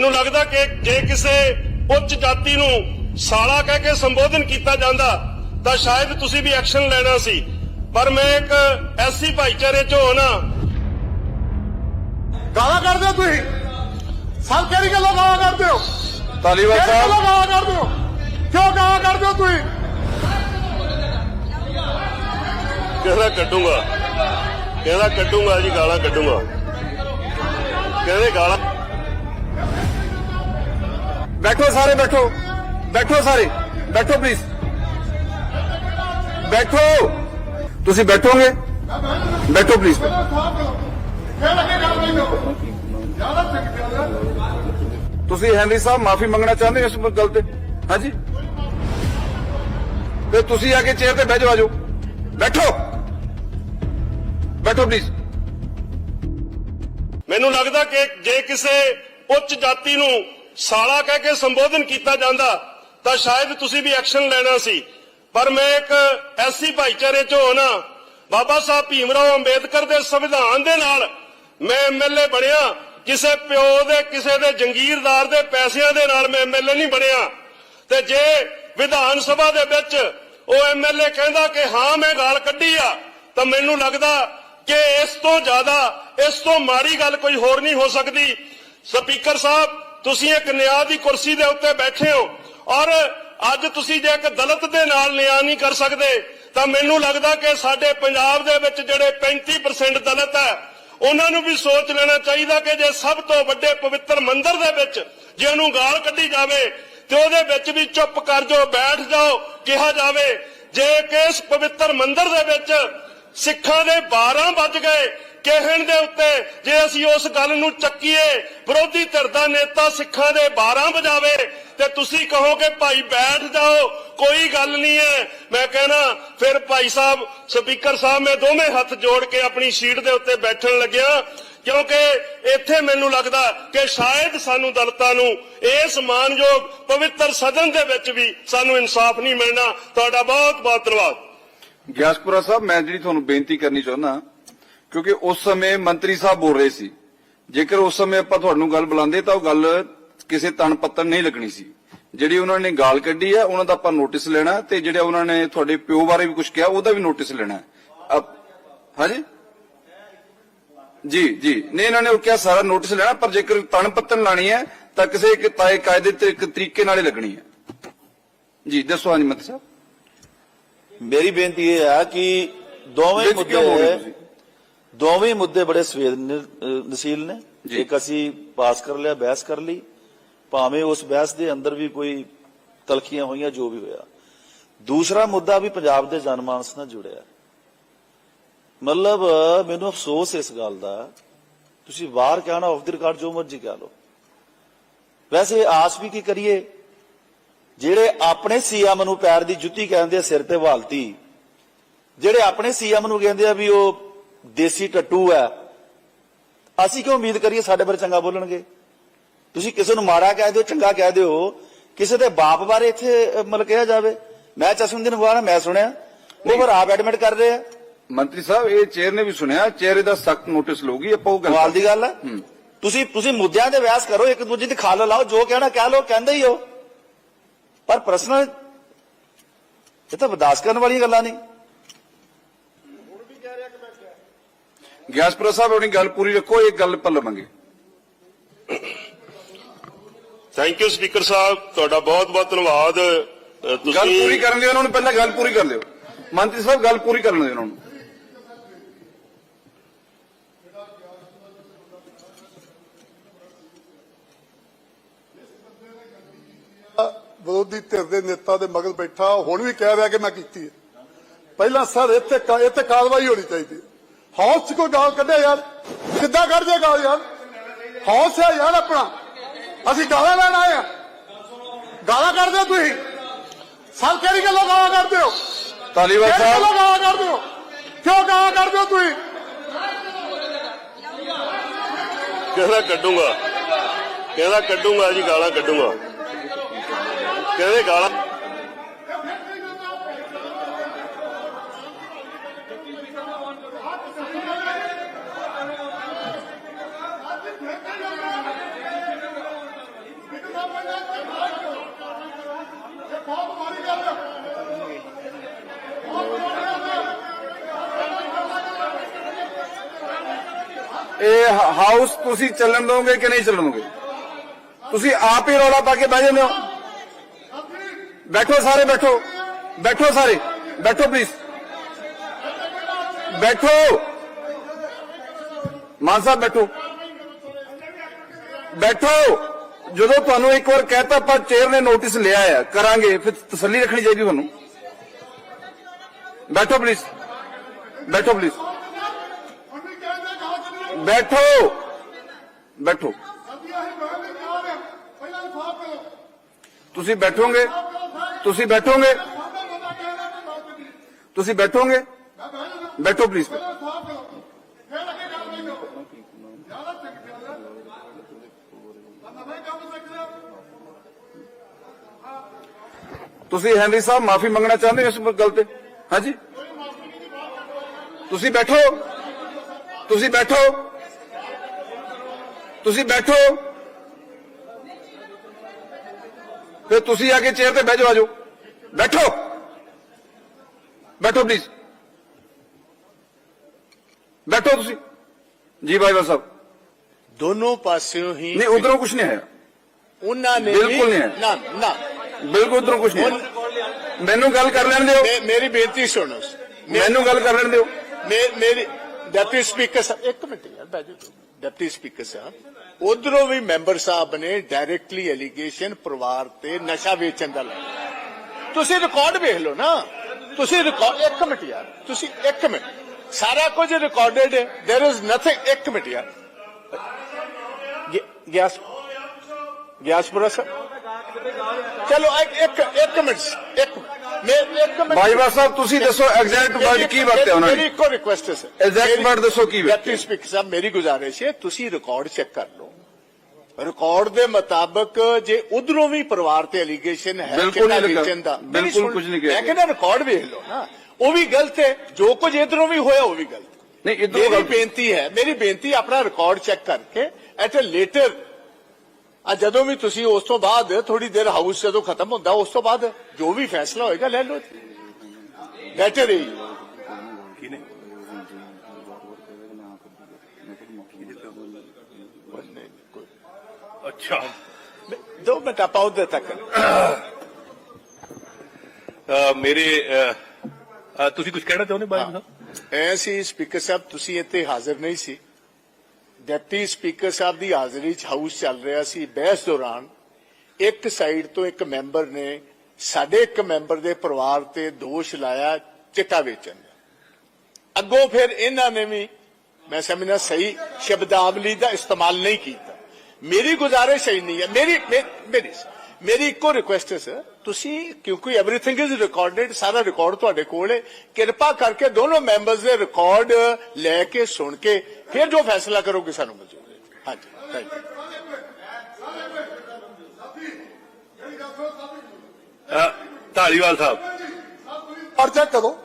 ਮੈਨੂੰ ਲੱਗਦਾ ਕਿ ਜੇ ਕਿਸੇ ਉੱਚ ਜਾਤੀ ਨੂੰ ਸਾਲਾ ਕਹਿ ਕੇ ਸੰਬੋਧਨ ਕੀਤਾ ਜਾਂਦਾ ਤਾਂ ਸ਼ਾਇਦ ਤੁਸੀਂ ਵੀ ਐਕਸ਼ਨ ਲੈਣਾ ਸੀ। ਪਰ ਮੈਂ ਇੱਕ ਐਸੀ ਭਾਈਚਾਰੇ ਚੋਂ ਹਾਂ ਗਾਲਾਂ ਕੱਢਦੇ ਹੋ ਤੁਸੀਂ? ਸਭ ਕਿਹੜੀ ਗੱਲੋਂ ਗਾਲਾਂ ਕੱਢਦੇ ਹੋ? ਤਾਲੀਵਾਲ ਕਿਹੜੀ ਸਾਹਿਬ। ਗੱਲੋਂ ਗਾਲਾਂ ਕੱਢਦੇ ਹੋ? ਕਿਉਂ ਗਾਲਾਂ ਕੱਢਦੇ ਹੋ ਤੁਸੀਂ? ਕਹਿੰਦਾ ਕੱਢੂੰਗਾ? ਕਹਿੰਦਾ ਕੱਢੂੰਗਾ ਜੀ ਗਾਲਾਂ ਕੱਢੂੰਗਾ। ਕਹਿੰਦੇ ਗਾਲਾਂ ਬੈਠੋ ਸਾਰੇ, ਬੈਠੋ। ਬੈਠੋ ਸਾਰੇ। ਬੈਠੋ ਪਲੀਜ਼ ਬੈਠੋ। ਤੁਸੀਂ ਬੈਠੋਗੇ? ਬੈਠੋ ਪਲੀਜ਼ ਤੁਸੀਂ ਹੈਨਰੀ ਸਾਹਿਬ ਮਾਫੀ ਮੰਗਣਾ ਚਾਹੁੰਦੇ ਹੋ ਇਸ ਗੱਲ ਤੇ? ਹਾਂਜੀ? ਤੇ ਤੁਸੀਂ ਆ ਕੇ ਚੇਅਰ ਤੇ ਬਹਿ ਜਾਓ ਆਜੋ ਬੈਠੋ। ਬੈਠੋ ਪਲੀਜ਼ ਮੈਨੂੰ ਲੱਗਦਾ ਕਿ ਜੇ ਕਿਸੇ ਉੱਚ ਜਾਤੀ ਨੂੰ ਸਾਲਾ ਕਹਿ ਕੇ ਸੰਬੋਧਨ ਕੀਤਾ ਜਾਂਦਾ, ਤਾਂ ਸ਼ਾਇਦ ਤੁਸੀਂ ਵੀ ਐਕਸ਼ਨ ਲੈਣਾ ਸੀ। ਪਰ ਮੈਂ ਇੱਕ ਐਸੀ ਭਾਈਚਾਰੇ ਚੋਂ ਹਾਂ ਬਾਬਾ ਸਾਹਿਬ ਭੀਮਰਾਓ ਅੰਬੇਦਕਰ ਦੇ ਸੰਵਿਧਾਨ ਦੇ ਨਾਲ ਮੈਂ ਐਮਐਲਏ ਬਣਿਆ। ਕਿਸੇ ਪਿਓ ਦੇ, ਕਿਸੇ ਦੇ ਜੰਗੀਰਦਾਰ ਦੇ ਪੈਸਿਆਂ ਦੇ ਨਾਲ ਮੈਂ ਐਮਐਲਏ ਨਹੀਂ ਬਣਿਆ। ਤੇ ਜੇ ਵਿਧਾਨ ਸਭਾ ਦੇ ਵਿੱਚ ਉਹ ਐਮਐਲਏ ਕਹਿੰਦਾ ਕਿ ਹਾਂ, ਮੈਂ ਗਾਲ ਕੱਢੀ ਆ, ਤਾਂ ਮੈਨੂੰ ਲੱਗਦਾ ਕਿ ਇਸ ਤੋਂ ਜ਼ਿਆਦਾ, ਇਸ ਤੋਂ ਮਾੜੀ ਗੱਲ ਕੋਈ ਹੋਰ ਨਹੀਂ ਹੋ ਸਕਦੀ। ਸਪੀਕਰ ਸਾਹਿਬ ਤੁਸੀਂ ਇੱਕ ਨਿਆਂ ਦੀ ਕੁਰਸੀ ਦੇ ਉੱਤੇ ਬੈਠੇ ਹੋ ਔਰ ਅੱਜ ਤੁਸੀਂ ਜੇ ਇੱਕ ਦਲਿਤ ਦੇ ਨਾਲ ਨਿਆਂ ਨਹੀਂ ਕਰ ਸਕਦੇ, ਤਾਂ ਮੈਨੂੰ ਲੱਗਦਾ ਕਿ ਸਾਡੇ ਪੰਜਾਬ ਦੇ ਵਿੱਚ ਜਿਹੜੇ 35% ਦਲਿਤ ਹੈ, ਉਹਨਾਂ ਨੂੰ ਵੀ ਸੋਚ ਲੈਣਾ ਚਾਹੀਦਾ ਕਿ ਜੇ ਸਭ ਤੋਂ ਵੱਡੇ ਪਵਿੱਤਰ ਮੰਦਿਰ ਦੇ ਵਿੱਚ ਜੇ ਉਹਨੂੰ ਗਾਲ ਕੱਢੀ ਜਾਵੇ, ਤੇ ਉਹਦੇ ਵਿੱਚ ਵੀ ਚੁੱਪ ਕਰ ਜਾਓ, ਬੈਠ ਜਾਓ, ਕਿਹਾ ਜਾਵੇ। ਜੇ ਕਿ ਇਸ ਪਵਿੱਤਰ ਮੰਦਿਰ ਦੇ ਵਿੱਚ ਸਿੱਖਾਂ ਦੇ 12 ਵੱਜ ਗਏ ਕਹਿਣ ਦੇ ਉੱਤੇ ਜੇ ਅਸੀਂ ਉਸ ਗੱਲ ਨੂੰ ਚੱਕੀਏ, ਵਿਰੋਧੀ ਧਿਰ ਦਾ ਨੇਤਾ ਸਿੱਖਾਂ ਦੇ 12 ਵਜਾਵੇ ਤੇ ਤੁਸੀਂ ਕਹੋਗੇ, ਭਾਈ ਬੈਠ ਜਾਓ, ਕੋਈ ਗੱਲ ਨਹੀਂ ਹੈ। ਮੈਂ ਕਹਿਣਾ, ਫਿਰ ਭਾਈ ਸਾਹਿਬ, ਸਪੀਕਰ ਸਾਹਿਬ, ਮੈਂ ਦੋਵੇਂ ਹੱਥ ਜੋੜ ਕੇ ਆਪਣੀ ਸੀਟ ਦੇ ਉੱਤੇ ਬੈਠਣ ਲੱਗਿਆ, ਕਿਉਂਕਿ ਇੱਥੇ ਮੈਨੂੰ ਲੱਗਦਾ ਕਿ ਸ਼ਾਇਦ ਸਾਨੂੰ ਦਲਤਾਂ ਨੂੰ ਇਸ ਮਾਨਯੋਗ ਪਵਿੱਤਰ ਸਦਨ ਦੇ ਵਿੱਚ ਵੀ ਸਾਨੂੰ ਇਨਸਾਫ ਨਹੀਂ ਮਿਲਣਾ। ਤੁਹਾਡਾ ਬਹੁਤ ਬਹੁਤ ਧੰਨਵਾਦ। ਗਿਆਸਪੁਰਾ ਸਾਹਿਬ, ਮੈਂ ਜਿਹੜੀ ਤੁਹਾਨੂੰ ਬੇਨਤੀ ਕਰਨੀ ਚਾਹੁੰਦਾ ਕਿਉਂਕਿ ਉਸ ਸਮੇਂ ਮੰਤਰੀ ਸਾਹਿਬ ਬੋਲ ਰਹੇ ਸੀ। ਜੇਕਰ ਉਸ ਸਮੇਂ ਆਪਾਂ ਤੁਹਾਨੂੰ ਗੱਲ ਬੁਲਾਉਂਦੇ ਤਾਂ ਉਹ ਗੱਲ ਕਿਸੇ ਤਣ ਪੱਤਨ ਨਹੀਂ ਲੱਗਣੀ ਸੀ। ਜਿਹੜੀ ਉਹਨਾਂ ਨੇ ਗਾਲ ਕੱਢੀ ਹੈ ਉਹਨਾਂ ਦਾ ਆਪਾਂ ਨੋਟਿਸ ਲੈਣਾ ਤੇ ਜਿਹੜੇ ਉਹਨਾਂ ਨੇ ਤੁਹਾਡੇ ਪਿਓ ਬਾਰੇ ਵੀ ਕੁਝ ਕਿਹਾ ਉਹਦਾ ਵੀ ਨੋਟਿਸ ਲੈਣਾ ਹਾਂਜੀ? ਜੀ ਜੀ। ਨਹੀਂ ਇਹਨਾਂ ਨੇ ਉਹ ਕਿਹਾ ਸਾਰਾ ਨੋਟਿਸ ਲੈਣਾ ਪਰ ਜੇਕਰ ਤਣ ਪੱਤਨ ਲਾਣੀ ਹੈ ਤਾਂ ਕਿਸੇ ਇੱਕ ਤਾਏ ਕਾਇਦੇ ਤੇ ਇੱਕ ਤਰੀਕੇ ਨਾਲ ਹੀ ਲੱਗਣੀ ਹੈ। ਜੀ ਦੱਸੋ ਹਾਂਜੀ ਮੰਤਰੀ ਸਾਹਿਬ। ਮੇਰੀ ਬੇਨਤੀ ਇਹ ਹੈ ਕਿ ਦੋਵੇਂ ਮੁੱਦੇ ਦੋਵੇਂ ਮੁੱਦੇ ਬੜੇ ਸੰਵੇਦਨਸ਼ੀਲ ਨੇ। ਇੱਕ ਅਸੀਂ ਪਾਸ ਕਰ ਲਿਆ ਬਹਿਸ ਕਰ ਲਈ। ਭਾਵੇਂ ਉਸ ਬਹਿਸ ਦੇ ਅੰਦਰ ਵੀ ਕੋਈ ਤਲਖੀਆਂ ਹੋਈਆਂ ਜੋ ਵੀ ਹੋਇਆ। ਦੂਸਰਾ ਮੁੱਦਾ ਵੀ ਪੰਜਾਬ ਦੇ ਜਨਮਾਨਸ ਨਾਲ ਜੁੜਿਆ। ਮਤਲਬ ਮੈਨੂੰ ਅਫਸੋਸ ਇਸ ਗੱਲ ਦਾ। ਤੁਸੀਂ ਬਾਹਰ ਕਹਿਣਾ ਆਫ ਦੀ ਰਿਕਾਰਡ ਜੋ ਮਰਜ਼ੀ ਕਹਿ ਲਓ। ਵੈਸੇ ਆਸ ਵੀ ਕੀ ਕਰੀਏ? ਜਿਹੜੇ ਆਪਣੇ ਸੀਐਮ ਨੂੰ ਪੈਰ ਦੀ ਜੁੱਤੀ ਕਹਿੰਦੇ ਆ ਸਿਰ ਤੇ ਵਾਲਤੀ ਜਿਹੜੇ ਆਪਣੇ ਸੀਐਮ ਨੂੰ ਕਹਿੰਦੇ ਆ ਵੀ ਉਹ ਦੇਸੀ ਟੱਟੂ ਹੈ। ਅਸੀਂ ਕਿਉਂ ਉਮੀਦ ਕਰੀਏ ਸਾਡੇ ਬਾਰੇ ਚੰਗਾ ਬੋਲਣਗੇ? ਤੁਸੀਂ ਕਿਸੇ ਨੂੰ ਮਾੜਾ ਕਹਿ ਦਿਓ ਚੰਗਾ ਕਹਿ ਦਿਓ ਕਿਸੇ ਦੇ ਬਾਪ ਬਾਰੇ ਇੱਥੇ ਮਤਲਬ ਕਿਹਾ ਜਾਵੇ। ਮੈਂ ਚਸ਼ਮਦੀਨ ਅਖਬਾਰ ਮੈਂ ਸੁਣਿਆ। ਉਹ ਫਿਰ ਆਪ ਐਡਮਿਟ ਕਰ ਰਹੇ ਆ। ਮੰਤਰੀ ਸਾਹਿਬ ਇਹ ਚੇਅਰ ਨੇ ਵੀ ਸੁਣਿਆ ਚੇਅਰ ਦਾ ਸਖਤ ਨੋਟਿਸ ਲਊਗੀ ਆਪਾਂ ਉਹ ਗੱਲ ਦੀ ਗੱਲ ਹੈ। ਤੁਸੀਂ ਤੁਸੀਂ ਮੁੱਦਿਆਂ ਤੇ ਵਿਆਸ ਕਰੋ ਇੱਕ ਦੂਜੇ ਦੀ ਖਾਲ ਲਾਓ ਜੋ ਕਹਿਣਾ ਕਹਿ ਲਓ ਕਹਿੰਦੇ ਹੀ ਹੋ। ਪਰ ਪਰਸਨਲ ਇਹ ਤਾਂ ਬਰਦਾਸ਼ਤ ਕਰਨ ਵਾਲੀਆਂ ਗੱਲਾਂ ਨਹੀਂ। ਗਿਆਸਪੁਰਾ ਸਾਹਿਬ ਆਪਣੀ ਗੱਲ ਪੂਰੀ ਰੱਖੋ ਇੱਕ ਗੱਲ ਪਰ ਲਵਾਂਗੇ ਥੈਂਕ ਯੂ ਸਪੀਕਰ ਸਾਹਿਬ। ਤੁਹਾਡਾ ਬਹੁਤ ਬਹੁਤ ਧੰਨਵਾਦ। ਅ, ਗੱਲ ਤੁਸੀਂ ਪੂਰੀ ਕਰਨ ਦਿਓ ਉਹਨਾਂ ਨੂੰ ਪਹਿਲਾਂ ਗੱਲ ਪੂਰੀ ਕਰ ਦਿਓ ਮੰਤਰੀ ਸਾਹਿਬ ਗੱਲ ਪੂਰੀ ਕਰਨ ਦਿਓ ਉਹਨਾਂ ਨੂੰ। ਵਿਰੋਧੀ ਧਿਰ ਦੇ ਨੇਤਾ ਦੇ ਮਗਰ ਬੈਠਾ ਹੁਣ ਵੀ ਕਹਿ ਰਿਹਾ ਕਿ ਮੈਂ ਕੀਤੀ ਹੈ। ਪਹਿਲਾਂ ਸਰ ਇੱਥੇ ਕਾ- ਇੱਥੇ ਕਾਰਵਾਈ ਹੋਣੀ ਚਾਹੀਦੀ ਹੈ। ਹੌਸ 'ਚ ਕੋਈ ਗਾਲ ਕੱਢਿਆ ਯਾਰ। ਕਿੱਦਾਂ ਕੱਢ ਜੇ ਗਾਲ ਯਾਰ? ਹੌਸ ਹੈ ਯਾਰ ਆਪਣਾ। ਅਸੀਂ ਗਾਲਾਂ ਲੈਣ ਆਏ ਆ। ਗਾਲਾਂ ਕੱਢਦੇ ਹੋ ਤੁਸੀਂ? ਸਰ ਕਿਹੜੀ ਗੱਲੋਂ ਗਾਲਾਂ ਕੱਢਦੇ ਹੋ? ਤਾਲੀਵਾਲ ਕਿਹੜੀ ਸਾਹਿਬ। ਗੱਲੋਂ ਗਾਲਾਂ ਕੱਢਦੇ ਹੋ? ਕਿਉਂ ਗਾਲਾਂ ਕੱਢਦੇ ਹੋ ਤੁਸੀਂ? ਕਹਿੰਦਾ ਕੱਢੂੰਗਾ। ਕਹਿੰਦਾ ਕੱਢੂੰਗਾ ਜੀ ਗਾਲਾਂ ਕੱਢੂੰਗਾ। ਕਹਿੰਦੇ ਗਾਲਾਂ ਹਾਊਸ ਤੁਸੀਂ ਚੱਲਣ ਦੋਗੇ ਕਿ ਨਹੀਂ ਚੱਲਣ ਦੋਗੇ? ਤੁਸੀਂ ਆਪ ਹੀ ਰੌਲਾ ਪਾ ਕੇ ਬਹਿ ਜਾਂਦੇ ਹੋ। ਬੈਠੋ ਸਾਰੇ, ਬੈਠੋ। ਬੈਠੋ ਸਾਰੇ। ਬੈਠੋ ਪਲੀਜ਼ ਬੈਠੋ। ਮਾਨ ਸਾਹਿਬ, ਬੈਠੋ। ਬੈਠੋ। ਜਦੋਂ ਤੁਹਾਨੂੰ ਇੱਕ ਵਾਰ ਕਹਿਤਾ ਆਪਾਂ ਚੇਅਰ ਨੇ ਨੋਟਿਸ ਲਿਆ ਹੈ ਕਰਾਂਗੇ। ਫਿਰ ਤਸੱਲੀ ਰੱਖਣੀ ਚਾਹੀਦੀ ਤੁਹਾਨੂੰ। ਬੈਠੋ ਪਲੀਜ਼ ਬੈਠੋ ਪਲੀਜ਼ ਬੈਠੋ ਬੈਠੋ ਤੁਸੀਂ ਬੈਠੋਗੇ ਤੁਸੀਂ ਬੈਠੋਗੇ ਤੁਸੀਂ ਬੈਠੋਗੇ ਬੈਠੋ ਪਲੀਜ਼ ਤੁਸੀਂ ਹੈਨਰੀ ਸਾਹਿਬ ਮਾਫੀ ਮੰਗਣਾ ਚਾਹੁੰਦੇ ਹੋ ਇਸ ਗੱਲ ਤੇ ਹਾਂਜੀ ਤੁਸੀਂ ਬੈਠੋ ਤੁਸੀਂ ਬੈਠੋ ਤੁਸੀਂ ਬੈਠੋ। ਫਿਰ ਤੁਸੀਂ ਆ ਕੇ ਚੇਅਰ ਤੇ ਬਹਿ ਜਾਓ ਆਜੋ ਬੈਠੋ। ਬੈਠੋ ਪਲੀਜ਼ ਬੈਠੋ ਤੁਸੀਂ। ਜੀ ਬਾਈਵਾ ਸਾਹਿਬ। ਦੋਨੋਂ ਪਾਸਿਓਂ ਹੀ ਨਹੀਂ ਉਧਰੋਂ ਕੁਝ ਨਹੀਂ ਆਇਆ ਉਹਨਾਂ ਨੇ ਬਿਲਕੁਲ ਨਹੀਂ। ਨਾ ਨਾ। ਬਿਲਕੁਲ ਉਧਰੋਂ ਕੁਝ ਨਹੀਂ ਮੈਨੂੰ ਗੱਲ ਕਰ ਲੈਣ ਦਿਓ। ਮੇਰੀ ਬੇਨਤੀ ਸੁਣੋ। ਮੈਨੂੰ ਗੱਲ ਕਰ ਲੈਣ ਦਿਓ। ਮੇਰੀ ਡਿਪਟੀ ਸਪੀਕਰ ਸਾਹਿਬ ਇੱਕ ਮਿੰਟ ਯਾਰ ਬੈਠ ਜਾਓ। ਡਿਪਟੀ ਸਪੀਕਰ ਸਾਹਿਬ ਉਧਰੋਂ ਵੀ ਮੈਂਬਰ ਸਾਹਿਬ ਨੇ ਡਾਇਰੈਕਟਲੀ ਐਲੀਗੇਸ਼ਨ ਪਰਿਵਾਰ ਤੇ ਨਸ਼ਾ ਵੇਚਣ ਦਾ ਲਾਇਆ ਤੁਸੀਂ ਰਿਕਾਰਡ ਵੇਖ ਲਓ ਨਾ ਤੁਸੀਂ ਰਿਕਾਰਡ ਇੱਕ ਮਿੰਟ ਯਾਰ ਤੁਸੀਂ ਇੱਕ ਮਿੰਟ ਸਾਰਾ ਕੁਝ ਰਿਕਾਰਡਡ ਹੈ देयर इज ਨਥਿੰਗ ਇੱਕ ਮਿੰਟ ਯਾਰ ਗਿ- ਗਿਆਸ ਗਿਆਸਪੁਰਾ ਸਾਹਿਬ ਚਲੋ ਇੱਕ ਇੱਕ ਇੱਕ ਮਿੰਟ ਇੱਕ ਮੈਂ ਇੱਕ ਮਿੰਟ ਬਾਈਵਾ ਸਾਹਿਬ ਤੁਸੀਂ ਦੱਸੋ ਐਗਜ਼ੈਕਟ ਵਰਡ ਕੀ ਵਰਤਿਆ ਉਹਨਾਂ ਮੇਰੀ ਨੇ ਇੱਕੋ ਰਿਕੁਐਸਟ ਹੈ ਸਰ Exact word ਦੱਸੋ ਕੀ ਵਰਤਿਆ। ਡਿਪਟੀ ਸਪੀਕਰ ਸਾਹਿਬ ਮੇਰੀ ਗੁਜ਼ਾਰਿਸ਼ ਹੈ ਤੁਸੀਂ ਰਿਕਾਰਡ ਚੈੱਕ ਕਰ ਲਓ ਰਿਕਾਰਡ ਦੇ ਮੁਤਾਬਕ ਜੇ ਉਧਰੋਂ ਵੀ ਪਰਿਵਾਰ ਤੇ ਐਲੀਗੇਸ਼ਨ ਹੈ ਬਿਲਕੁਲ ਨਹੀਂ ਚਿੱਟਾ ਲੱਗਾ। ਵੇਚਣ ਦਾ ਬਿਲਕੁਲ ਮੇਰੀ ਸੁਣ- ਕੁਝ ਨਹੀਂ ਕਿਹਾ ਮੈਂ ਕਹਿੰਦਾ ਰਿਕਾਰਡ ਵੇਖ ਲਓ ਨਾ ਉਹ ਵੀ ਗਲਤ ਹੈ ਜੋ ਕੁਝ ਇਧਰੋਂ ਵੀ ਹੋਇਆ ਉਹ ਵੀ ਗਲਤ ਨਹੀਂ ਇਧਰੋਂ ਮੇਰੀ ਗੱਲ ਬੇਨਤੀ ਹੈ ਮੇਰੀ ਬੇਨਤੀ ਆਪਣਾ ਰਿਕਾਰਡ ਚੈੱਕ ਕਰਕੇ ਐਟ ਅ ਲੇਟਰ ਆ ਜਦੋਂ ਵੀ ਤੁਸੀਂ ਉਸ ਤੋਂ ਬਾਅਦ ਥੋੜੀ ਦੇਰ ਹਾਊਸ ਜਦੋਂ ਖਤਮ ਹੁੰਦਾ ਉਸ ਤੋਂ ਬਾਅਦ ਜੋ ਵੀ ਫੈਸਲਾ ਹੋਏਗਾ ਲੈ ਲਓ ਬੈਟਰ ਹੀ ਅੱਛਾ। ਦੋ ਮਿੰਟ ਆਪਾਂ ਉਧਰ ਤੱਕ। ਮੇਰੇ ਤੁਸੀਂ ਕੁਝ ਕਹਿਣਾ ਚਾਹੁੰਦੇ ਬਾਈ ਸਾਹਿਬ? ਐ ਸੀ ਸਪੀਕਰ ਸਾਹਿਬ ਤੁਸੀਂ ਇੱਥੇ ਹਾਜ਼ਰ ਨਹੀਂ ਸੀ। ਡਿਪਟੀ ਸਪੀਕਰ ਸਾਹਿਬ ਦੀ ਹਾਜ਼ਰੀ 'ਚ ਹਾਊਸ ਚੱਲ ਰਿਹਾ ਸੀ ਬਹਿਸ ਦੌਰਾਨ, ਇੱਕ ਸਾਈਡ ਤੋਂ ਇੱਕ ਮੈਂਬਰ ਨੇ ਸਾਡੇ ਇੱਕ ਮੈਂਬਰ ਦੇ ਪਰਿਵਾਰ ਤੇ ਦੋਸ਼ ਲਾਇਆ, ਚਿੱਟਾ ਵੇਚਣ ਦਾ। ਅੱਗੋਂ ਫਿਰ ਇਹਨਾਂ ਨੇ ਵੀ, ਮੈਂ ਸਮਝਣਾ ਸਹੀ ਸ਼ਬਦਾਵਲੀ ਦਾ ਇਸਤੇਮਾਲ ਨਹੀਂ ਕੀਤਾ। ਮੇਰੀ ਗੁਜ਼ਾਰਿਸ਼ ਹੀ ਨਹੀਂ ਹੈ, ਮੇਰੀ ਮੇਰੀ ਮੇਰੀ ਇੱਕੋ ਰਿਕੁਐਸਟ ਹੈ ਸਰ ਤੁਸੀਂ ਕਿਉਂਕਿ एवरीथिंग ਇਜ਼ ਰਿਕਾਰਡਡ ਸਾਰਾ ਰਿਕਾਰਡ ਤੁਹਾਡੇ ਕੋਲ ਹੈ ਕਿਰਪਾ ਕਰਕੇ ਦੋਨੋਂ ਮੈਂਬਰਸ ਦੇ ਰਿਕਾਰਡ ਲੈ ਕੇ ਸੁਣ ਕੇ ਫਿਰ ਜੋ ਫੈਸਲਾ ਕਰੋਗੇ ਸਾਨੂੰ ਮਨਜ਼ੂਰ ਹੈ ਹਾਂਜੀ ਥੈਂਕ ਯੂ ਅਹ, ਧਾਲੀਵਾਲ ਸਾਹਿਬ ਪਰ ਚੈੱਕ ਕਰੋ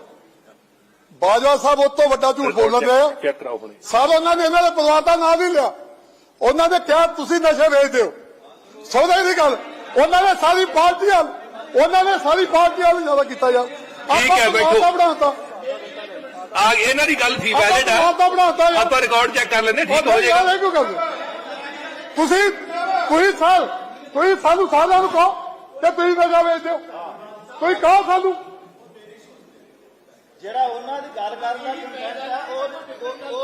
ਬਾਜਵਾ ਸਾਹਿਬ ਉਹ ਤੋਂ ਵੱਡਾ ਝੂਠ ਬੋਲਣ ਰਹੇ ਆ ਚੈੱਕ ਕਰਾਓ ਹੁਣੇ ਸਭ ਉਹਨਾਂ ਨੇ ਇਹਨਾਂ ਦੇ ਪਰਿਵਾਰ ਦਾ ਨਾਮ ਨਹੀਂ ਲਿਆ ਉਹਨਾਂ ਨੇ ਕਿਹਾ ਤੁਸੀਂ ਨਸ਼ੇ ਵੇਚਦੇ ਹੋ ਸੌਦਾ ਹੀ ਨਹੀਂ ਗੱਲ ਉਹਨਾਂ ਨੇ ਸਾਰੀ ਪਾਰਟੀ ਹਾਲ ਉਹਨਾਂ ਨੇ ਸਾਰੀ ਪਾਰਟੀ ਹਾਲ ਜ਼ਿਆਦਾ ਕੀਤਾ ਯਾਰ। ਠੀਕ ਹੈ, ਬੈਠੋ। ਬਣਾਤਾ। ਆ ਇਹਨਾਂ ਦੀ ਗੱਲ ਸੀ ਵੈਲਿਡ ਦਾ ਯਾਰ। ਆਪਾਂ ਰਿਕਾਰਡ ਚੈੱਕ ਕਰ ਲੈਂਦੇ ਠੀਕ ਹੋ ਜਾਏਗਾ। ਕਰਦੇ? ਤੁਸੀਂ ਤੁਸੀਂ ਸਾਲ ਤੁਸੀਂ ਸਾਨੂੰ ਸਾਲਾਂ ਨੂੰ ਕਹੋ ਕਿ ਤੁਸੀਂ ਨਸ਼ਾ ਵੇਚਦੇ ਹੋ ਤੁਸੀਂ ਕਹੋ ਸਾਨੂੰ।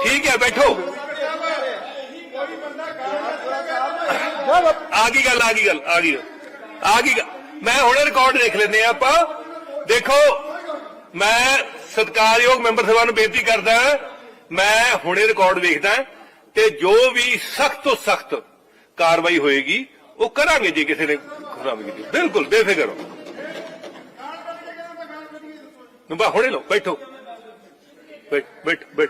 ਠੀਕ ਹੈ ਬੈਠੋ। ਆ ਗਈ ਗੱਲ ਆ ਗਈ ਗੱਲ ਆ ਗਈ ਗੱਲ। ਆ ਗਈ ਗੱਲ। ਮੈਂ ਹੁਣੇ ਰਿਕਾਰਡ ਦੇਖ ਲੈਂਦੇ ਆ ਆਪਾਂ। ਦੇਖੋ, ਮੈਂ ਸਤਿਕਾਰਯੋਗ ਮੈਂਬਰ ਸਭਾ ਨੂੰ ਬੇਨਤੀ ਕਰਦਾ ਮੈਂ ਹੁਣੇ ਰਿਕਾਰਡ ਵੇਖਦਾ ਤੇ ਜੋ ਵੀ ਸਖਤ ਤੋਂ ਸਖਤ ਕਾਰਵਾਈ ਹੋਏਗੀ, ਉਹ ਕਰਾਂਗੇ ਜੇ ਕਿਸੇ ਨੇ ਖਰਾਬੀ ਕੀਤੀ। ਬਿਲਕੁਲ, ਬੇਫਿਕਰ ਹੋ ਨੰਬਰ ਹੁਣੇ ਲਓ, ਬੈਠੋ। ਬੈਠ ਬੈਠ ਬੈਠ।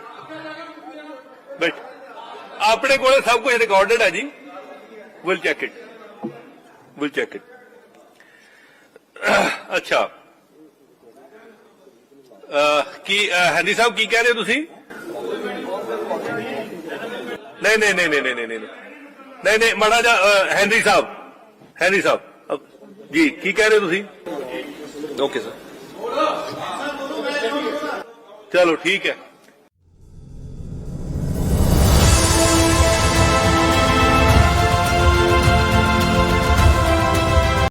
ਬੈਠ। ਆਪਣੇ ਕੋਲ ਸਭ ਕੁਝ ਰਿਕਾਰਡਡ ਹੈ ਜੀ। Will check it will check it ਅੱਛਾ ਅਹ, ਕੀ ਅਹ, ਹੈਂਦੀ ਸਾਹਿਬ ਕੀ ਕਹਿ ਰਹੇ ਹੋ ਤੁਸੀਂ ਨਹੀਂ ਨਹੀਂ ਨਹੀਂ ਨਹੀਂ ਨਹੀਂ ਨਹੀਂ ਨਹੀਂ ਨਹੀਂ ਨਹੀਂ ਮੜਾ ਜਾ ਹੈਨਰੀ ਸਾਹਿਬ ਹੈਨਰੀ ਸਾਹਿਬ ਅਹ, ਜੀ ਕੀ ਕਹਿ ਰਹੇ ਹੋ ਤੁਸੀਂ ਓਕੇ ਸਰ ਚਲੋ ਠੀਕ ਹੈ